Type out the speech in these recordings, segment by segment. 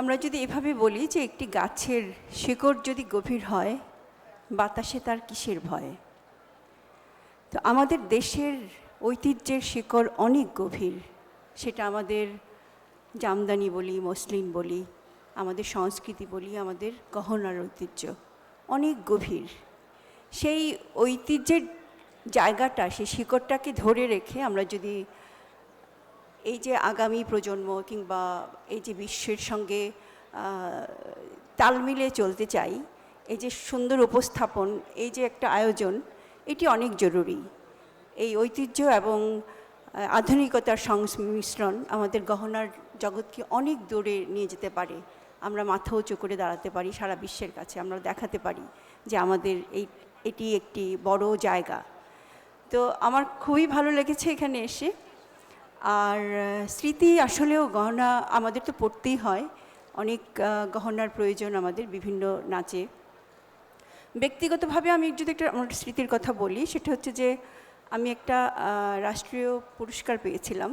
আমরা যদি এভাবে বলি যে একটি গাছের শিকড় যদি গভীর হয়, বাতাসে তার কিসের ভয়? তো আমাদের দেশের ঐতিহ্যের শিকড় অনেক গভীর। সেটা আমাদের জামদানি বলি, মসলিন বলি, আমাদের সংস্কৃতি বলি, আমাদের গহনার ঐতিহ্য অনেক গভীর। সেই ঐতিহ্যের জায়গাটা, সেই শিকড়টাকে ধরে রেখে আমরা যদি এই যে আগামী প্রজন্ম কিংবা এই যে বিশ্বের সঙ্গে তাল মিলিয়ে চলতে চাই, এই যে সুন্দর উপস্থাপন, এই যে একটা আয়োজন, এটি অনেক জরুরি। এই ঐতিহ্য এবং আধুনিকতার সংমিশ্রণ আমাদের গহনার জগৎকে অনেক দূরে নিয়ে যেতে পারে। আমরা মাথা উঁচু করে দাঁড়াতে পারি সারা বিশ্বের কাছে, আমরা দেখাতে পারি যে আমাদের এই, এটি একটি বড় জায়গা। তো আমার খুবই ভালো লেগেছে এখানে এসে। আর স্মৃতি আসলেও গহনা আমাদের তো পড়তেই হয়। অনেক গহনার প্রয়োজন আমাদের বিভিন্ন নাচে। ব্যক্তিগতভাবে আমি যদি একটা আমার স্মৃতির কথা বলি, সেটা হচ্ছে যে আমি একটা রাষ্ট্রীয় পুরস্কার পেয়েছিলাম।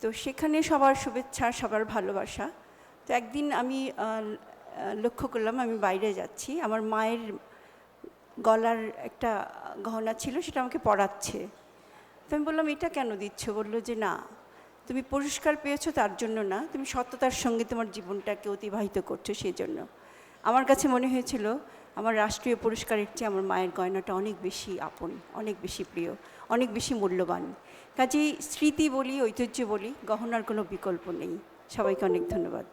তো সেখানে সবার শুভেচ্ছা, সবার ভালোবাসা। তো একদিন আমি লক্ষ্য করলাম আমি বাইরে যাচ্ছি। আমার মায়ের গলার একটা গহনা ছিল, সেটা আমাকে পড়াচ্ছে তো আমি বললাম, এটা কেন দিচ্ছ? বলল যে, না, তুমি পুরস্কার পেয়েছ তার জন্য না, তুমি সততার সঙ্গে তোমার জীবনটাকে অতিবাহিত করছ সেই জন্য আমার কাছে মনে হয়েছিল, আমার রাষ্ট্রীয় পুরস্কারের চেয়ে আমার মায়ের গয়নাটা অনেক বেশি আপন, অনেক বেশি প্রিয়, অনেক বেশি মূল্যবান। কাজেই স্মৃতি বলি, ঐতিহ্য বলি, গহনার কোনো বিকল্প নেই। সবাইকে অনেক ধন্যবাদ।